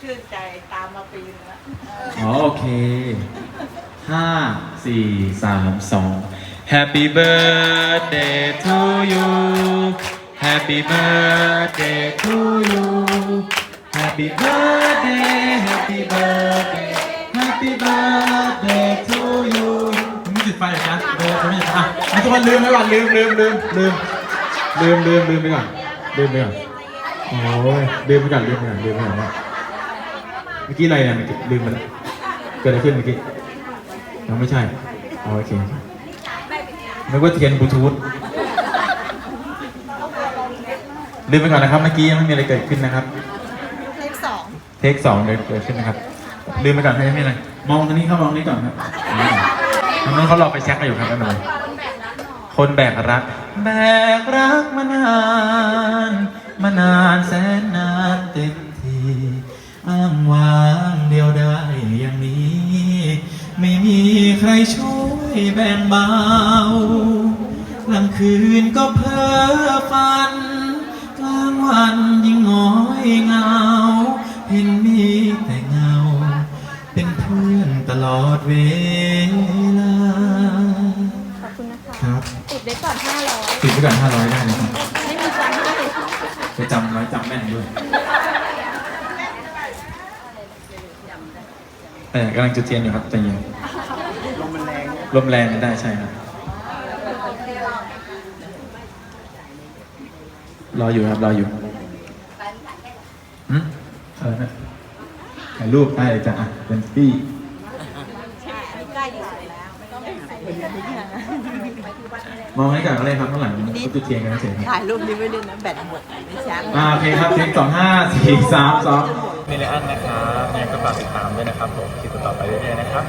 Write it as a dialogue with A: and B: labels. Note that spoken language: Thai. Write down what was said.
A: ชื่นใจตามมาปีนึงแล้ว
B: อ๋อโอเคห้าสี่สามสอง Happy birthday to you Happy birthday to you Happy birthday Happy birthday Happy birthday to you ไม่จุดไฟเหรอจ๊ะเออไม่จุดอะไม่ทุกคนลืมไปก่อนลืมลืมลืมลืมลืมลืมลืมไปก่อนลืมไปก่อนโอ้ยลืมไปก่อนลืมไปก่อนลืมไปก่อน มื่อกี้อะไรเนี่ยเมื่อกี้ลืมมันเกิดอะไรขึ้นเมื่อกี้ยังไม่ใช่อ๋อโอเคนึกว่าเทียนบลูทูธลืมไปก่อนนะครับเมื่อกี้ยังไม่มีอะไรเกิดขึ้นนะครับ
A: เลขสอง
B: เทคสองเลยเกิดขึ้นนะครับ ลืมไปก่อนใครยังไม่อะไรมองตรงนี้เข้ามองนี้ก่อนครับอ่าทางนู้นเขารอไปเช็คกันอยู่ครับไม่เป็นไรคนแบกรัก แบกรักมานาน มานานแสนนานเต็ม ไม่มีใครช่วยแบ่งเบากลางคืนก็เพ้อฝัน กลางวันยิ่งง้อยเหงา เห็นมีแต่เงา เป็นเพื่อนตลอดเวลา
C: ขอบคุณนะคะ
B: ครับ
C: ติดไว้ก่อน500
B: ติดไปก่อนห้าร้อยได้เลยครับ
C: ไม่มีการให้
B: จะจำไว้จำแม่นด้วย แต่กำลังจุดเทียนอยู่ครับใจเย็นลมมันแรงลมแรงได้ใช่ครับ รออยู่ครับรออยู่หืมเออนะถ่ายรูปได้เลยจ้ะอะเป็นปี้
A: ใกล้ที่สุดแล้วไม่ต้องไปไหน
B: มองให้ก่อนก็ได้ครับข้างหลังเขาจุดเทียนกันเฉยๆ
A: ถ่ายรูปนี้ไม่ได้นะแบตหมดไม่ชาร์จ
B: อ่าโอเคครับเทคสองห้าสี่สามสองนี่เลยอันนะครับยังก็ฝากติดตามด้วยนะครับผมติดต่อไปเรื่อยๆนะครับ